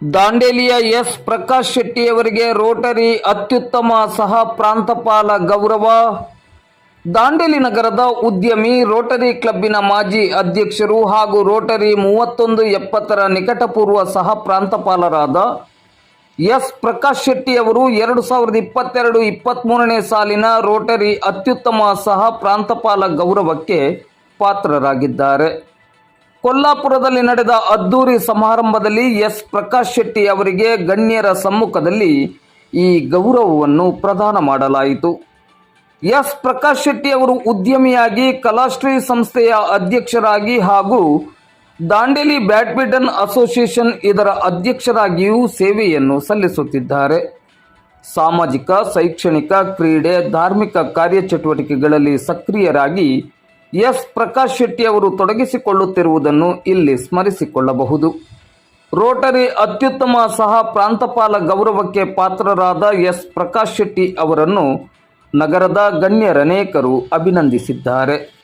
ದಾಂಡೇಲಿಯ S. Prakash ಶೆಟ್ಟಿಯವರಿಗೆ Rotary ಅತ್ಯುತ್ತಮ ಸಹ ಪ್ರಾಂತಪಾಲ ಗೌರವ. ದಾಂಡೇಲಿ ನಗರದ ಉದ್ಯಮಿ, ರೋಟರಿ ಕ್ಲಬ್ಬಿನ ಮಾಜಿ ಅಧ್ಯಕ್ಷರು ಹಾಗೂ ರೋಟರಿ ಮೂವತ್ತೊಂದು ಎಪ್ಪತ್ತರ ನಿಕಟಪೂರ್ವ ಸಹ ಪ್ರಾಂತಪಾಲರಾದ ಎಸ್. ಪ್ರಕಾಶ್ ಶೆಟ್ಟಿ ಅವರು ಎರಡು ಸಾವಿರದ ಇಪ್ಪತ್ತೆರಡು ಇಪ್ಪತ್ತ್ಮೂರನೇ ಸಾಲಿನ ರೋಟರಿ ಅತ್ಯುತ್ತಮ ಸಹ ಪ್ರಾಂತಪಾಲ ಗೌರವಕ್ಕೆ ಪಾತ್ರರಾಗಿದ್ದಾರೆ. ಕೊಲ್ಲಾಪುರದಲ್ಲಿ ನಡೆದ ಅದ್ದೂರಿ ಸಮಾರಂಭದಲ್ಲಿ ಎಸ್. ಪ್ರಕಾಶ್ ಶೆಟ್ಟಿ ಅವರಿಗೆ ಗಣ್ಯರ ಸಮ್ಮುಖದಲ್ಲಿ ಈ ಗೌರವವನ್ನು ಪ್ರದಾನ ಮಾಡಲಾಯಿತು. ಎಸ್. ಪ್ರಕಾಶ್ ಶೆಟ್ಟಿ ಅವರು ಉದ್ಯಮಿಯಾಗಿ ಕಲಾಶ್ರೀ ಸಂಸ್ಥೆಯ ಅಧ್ಯಕ್ಷರಾಗಿ ಹಾಗೂ ದಾಂಡೇಲಿ ಬ್ಯಾಡ್ಮಿಂಟನ್ ಅಸೋಸಿಯೇಷನ್ ಇದರ ಅಧ್ಯಕ್ಷರಾಗಿಯೂ ಸೇವೆಯನ್ನು ಸಲ್ಲಿಸುತ್ತಿದ್ದಾರೆ. ಸಾಮಾಜಿಕ, ಶೈಕ್ಷಣಿಕ, ಕ್ರೀಡೆ, ಧಾರ್ಮಿಕ ಕಾರ್ಯಚಟುವಟಿಕೆಗಳಲ್ಲಿ ಸಕ್ರಿಯರಾಗಿ ಎಸ್ ಪ್ರಕಾಶ್ ಶೆಟ್ಟಿ ಅವರು ತೊಡಗಿಸಿಕೊಳ್ಳುತ್ತಿರುವುದನ್ನು ಇಲ್ಲಿ ಸ್ಮರಿಸಿಕೊಳ್ಳಬಹುದು. ರೋಟರಿ ಅತ್ಯುತ್ತಮ ಸಹ ಪ್ರಾಂತಪಾಲ ಗೌರವಕ್ಕೆ ಪಾತ್ರರಾದ ಎಸ್ ಪ್ರಕಾಶ್ ಶೆಟ್ಟಿ ಅವರನ್ನು ನಗರದ ಗಣ್ಯರನೇಕರು ಅಭಿನಂದಿಸಿದ್ದಾರೆ.